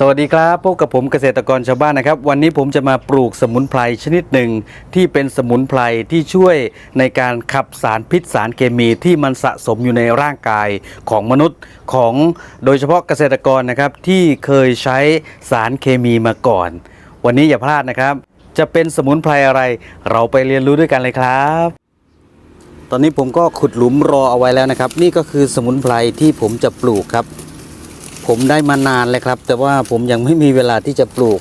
สวัสดีครับพบกับผมเกษตรกรชาวบ้านนะครับ วันนี้ผมจะมาปลูกสมุนไพรชนิดหนึ่ง ที่เป็นสมุนไพรที่ช่วยในการขับสารพิษสารเคมีที่มันสะสมอยู่ในร่างกายของมนุษย์ของโดยเฉพาะเกษตรกรนะครับที่เคยใช้สารเคมีมาก่อน วันนี้อย่าพลาดนะครับ จะเป็นสมุนไพรอะไร เราไปเรียนรู้ด้วยกันเลยครับ ตอนนี้ผมก็ขุดหลุมรอเอาไว้แล้วนะครับ นี่ก็คือสมุนไพรที่ผมจะปลูกครับ ผมได้มานานเลยครับ แต่ว่าผมยังไม่มีเวลาที่จะปลูก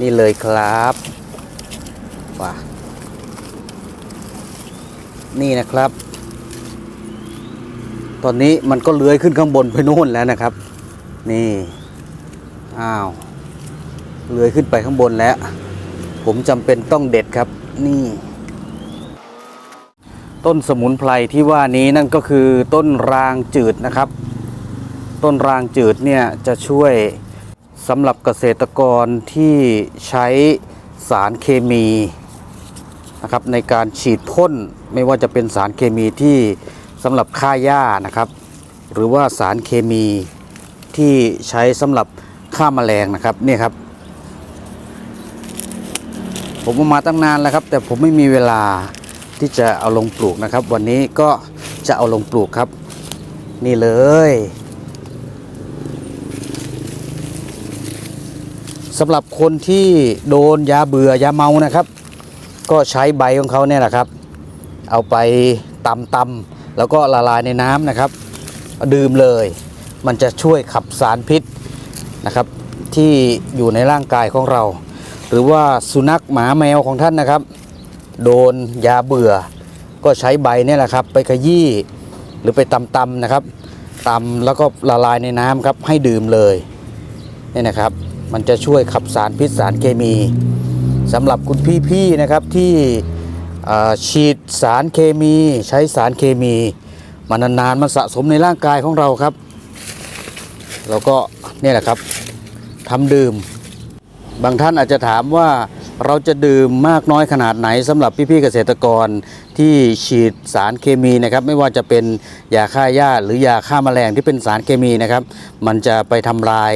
นี่เลยครับว้านี่นะครับ ตอนนี้มันก็เลื้อยขึ้นข้างบนไปโน่นแล้วนะครับ นี่อ้าวเลื้อยขึ้นไปข้างบนแล้ว ผมจำเป็นต้องเด็ดครับ นี่ ต้นสมุนไพรที่ว่านี้นั่นก็คือต้นรางจืดนะครับ ต้นรางจืดเนี่ยจะช่วยสำหรับเกษตรกรที่ใช้สารเคมีนะครับในการฉีดพ่นไม่ว่าจะเป็นสารเคมีที่สำหรับฆ่าหญ้านะครับ หรือว่าสารเคมีที่ใช้สำหรับฆ่าแมลงนะครับนี่ครับ ผมเอามาตั้งนานแล้วครับ แต่ผมไม่มีเวลาที่จะเอาลงปลูกนะครับ วันนี้ก็จะเอาลงปลูกครับ นี่เลย สำหรับคนที่โดนยาเบื่อยาเมานะครับ ก็ใช้ใบของเขาเนี่ยแหละครับ เอาไปตำตำแล้วก็ละลายในน้ำนะครับ ดื่มเลย มันจะช่วยขับสารพิษนะครับ ที่อยู่ในร่างกายของเรา หรือว่าสุนัขหมาแมวของท่านนะครับ โดนยาเบื่อ ก็ใช้ใบเนี่ยแหละครับ ไปขยี้หรือไปตำตำนะครับตำแล้วก็ละลายในน้ำครับให้ดื่มเลยเนี่ยนะครับ มันจะช่วยขับสารพิษสารเคมีสำหรับคุณพี่ๆนะครับที่ฉีดสารเคมีใช้สารเคมีมานานๆมันสะสมในร่างกายของเราครับเราก็นี่แหละครับทำดื่ม บางท่านอาจจะถามว่า เราจะดื่มมากน้อยขนาดไหนสำหรับพี่ๆเกษตรกรที่ฉีดสารเคมีนะครับ ไม่ว่าจะเป็นยาฆ่าหญ้าหรือยาฆ่าแมลงที่เป็นสารเคมีนะครับ มันจะไปทำลาย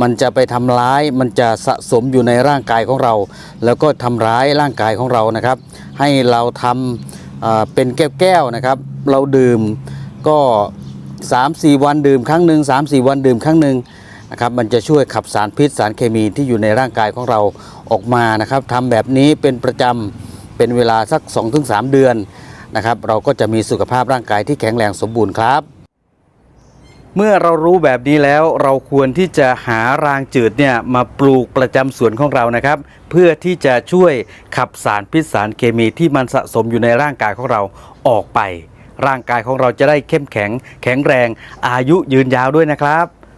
มันจะไปทำร้าย มันจะสะสมอยู่ในร่างกายของเรา แล้วก็ทำร้ายร่างกายของเรานะครับ ให้เราทำเอ่อเป็นแก้วๆนะครับ เราดื่มก็ 3-4 วันดื่มครั้งหนึ่ง3-4 วันดื่มครั้งหนึ่ง นะครับมันจะช่วยขับสารพิษสารเคมีที่อยู่ในร่างกายของเราออกมานะครับทำแบบนี้เป็นประจำเป็นเวลาสัก 2-3 เดือนนะครับเราก็จะมีสุขภาพร่างกายที่แข็งแรงสมบูรณ์ครับ เมื่อเรารู้แบบนี้แล้วเราควรที่จะหารางจืดเนี่ยมาปลูกประจำสวนของเรานะครับ เพื่อที่จะช่วยขับสารพิษสารเคมีที่มันสะสมอยู่ในร่างกายของเราออกไป ร่างกายของเราจะได้เข้มแข็ง แข็งแรงอายุยืนยาวด้วยนะครับ